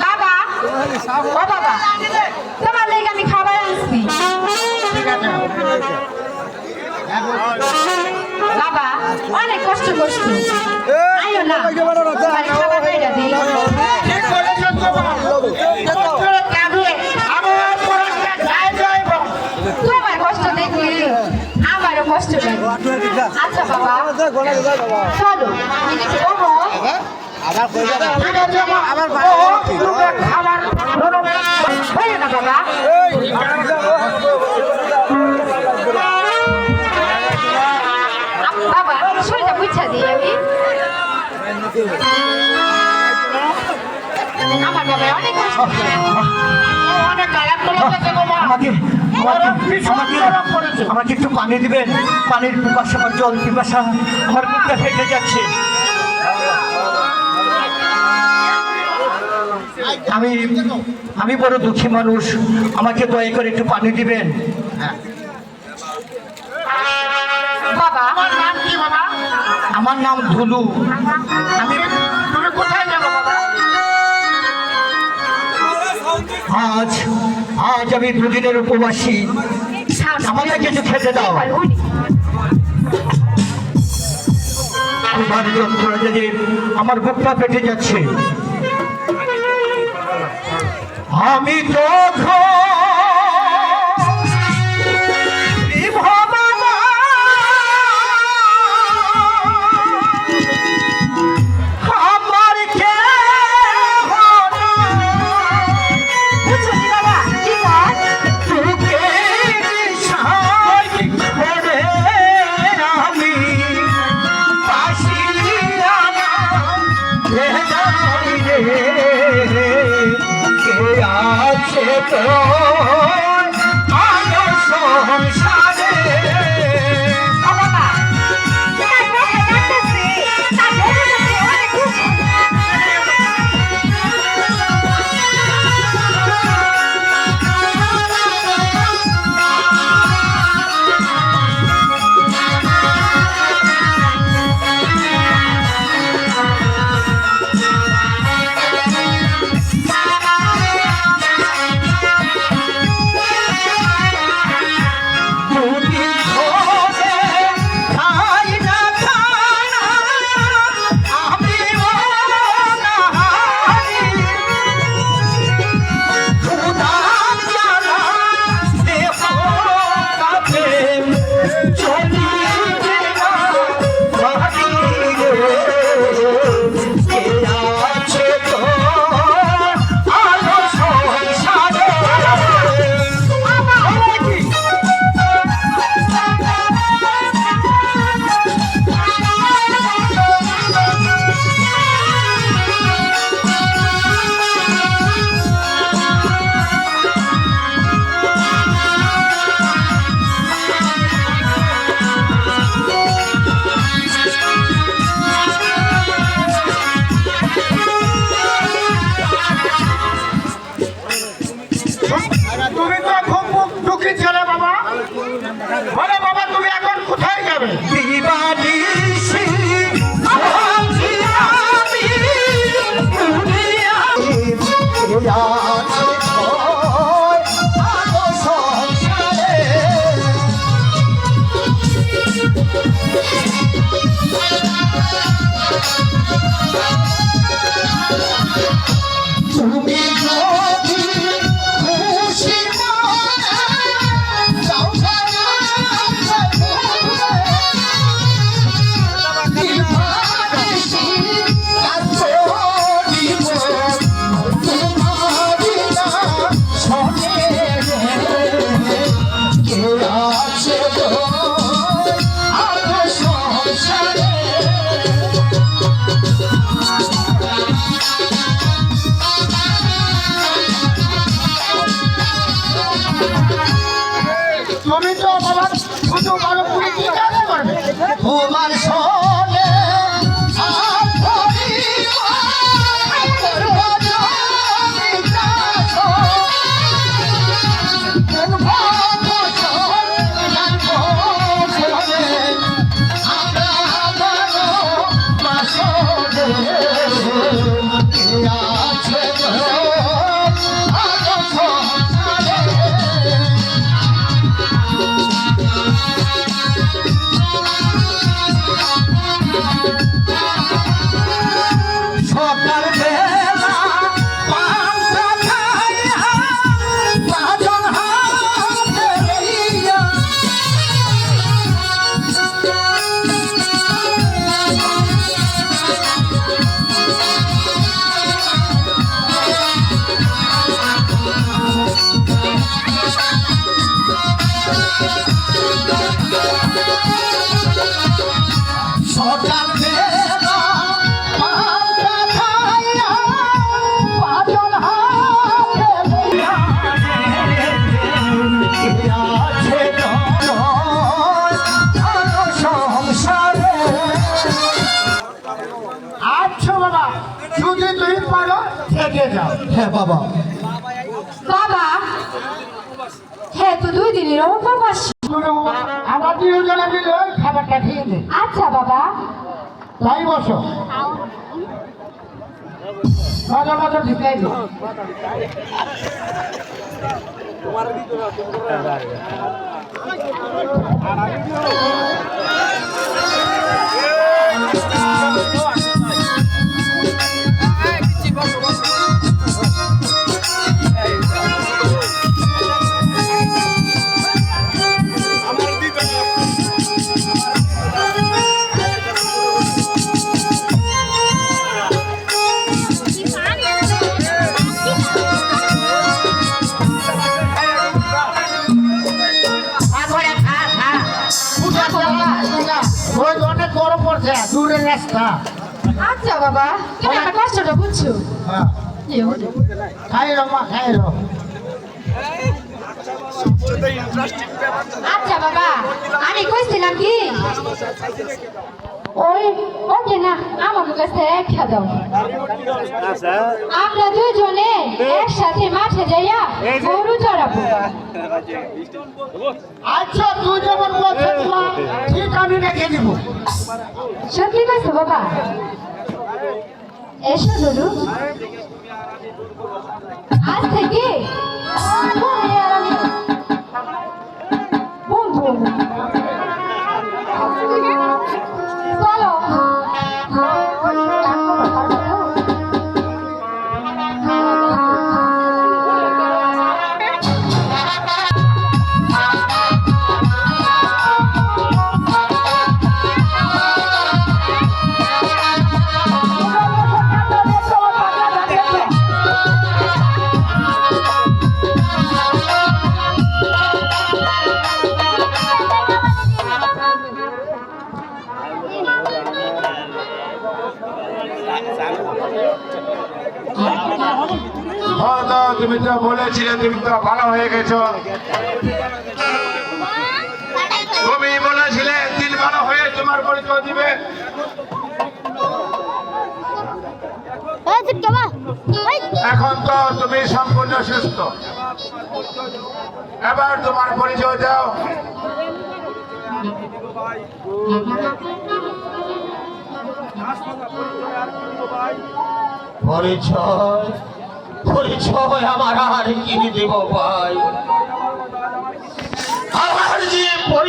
বাবা ও বাবা তোমার লেগে আমি খাবার আনছি। বাবা অনেক কষ্ট করছি আইও না খাবার খাইটা দিই তোমার কষ্ট দেখলে আমারও কষ্ট আচ্ছা বাবা চলো ওমো আবার খাবার হয় শরীরটা বুঝছা দিই আমি। আমার বাবা অনেক কষ্ট অনেক খারাপ করে গো মা। আমাকে আমাকে একটু পানি দিবেন? পানির পিপাসা আমার জল পিপাসা আমার মুখটা ফেটে যাচ্ছে। আমি আমি বড় দুঃখী মানুষ। আমাকে দয়া করে একটু পানি দিবেন? বাবা আমার নাম ধুলু। আমি তুমি কোথায় যাব আজ আজ আমি দুদিনের উপবাসী। আমাকে কিছু খেতে দাও। আমার বুকটা পেটে যাচ্ছে, আমি তো আছে তুমি তো তোমার শুধু মানুষ তুমি কি করবে তোমার সব হ্যাঁ বাবা। বাবা হ্যাঁ তো দুই দিনের উপবাস আমরা দুজনে মিলে ওই খাবারটা খেয়ে নিই আচ্ছা বাবা। তাই বসো। মাঝে মাঝে ঢুকাই দিও পূজা পূজা। অনেক গরম পড়ছে দূরের রাস্তা। আচ্ছা বাবা তুমি আমার কষ্টটা বুঝছ? হ্যাঁ। খাই লো মা খাই রো আচ্ছা বাবা আমি কইছিলাম কি? ওকে না? আমার কাছে একটা দাও। আমরা দুজনে একসাথে মাঠে যাইয়া গরু চড়াবো। আচ্ছা তুই যেমন ঠিক আমি রেখে দিব। সত্যি কইছো বাবা। এসো দুলু ভালো হয়ে গেছো। তুমি বলেছিলে, একদিন ভালো হয়ে তোমার পরিচয় দিবে। এখন তো তুমি সম্পূর্ণ সুস্থ। এবার তোমার পরিচয় দাও। পরিচয় পরিচয় আমার আর কি দেব ভাই আমার যে পরিচয়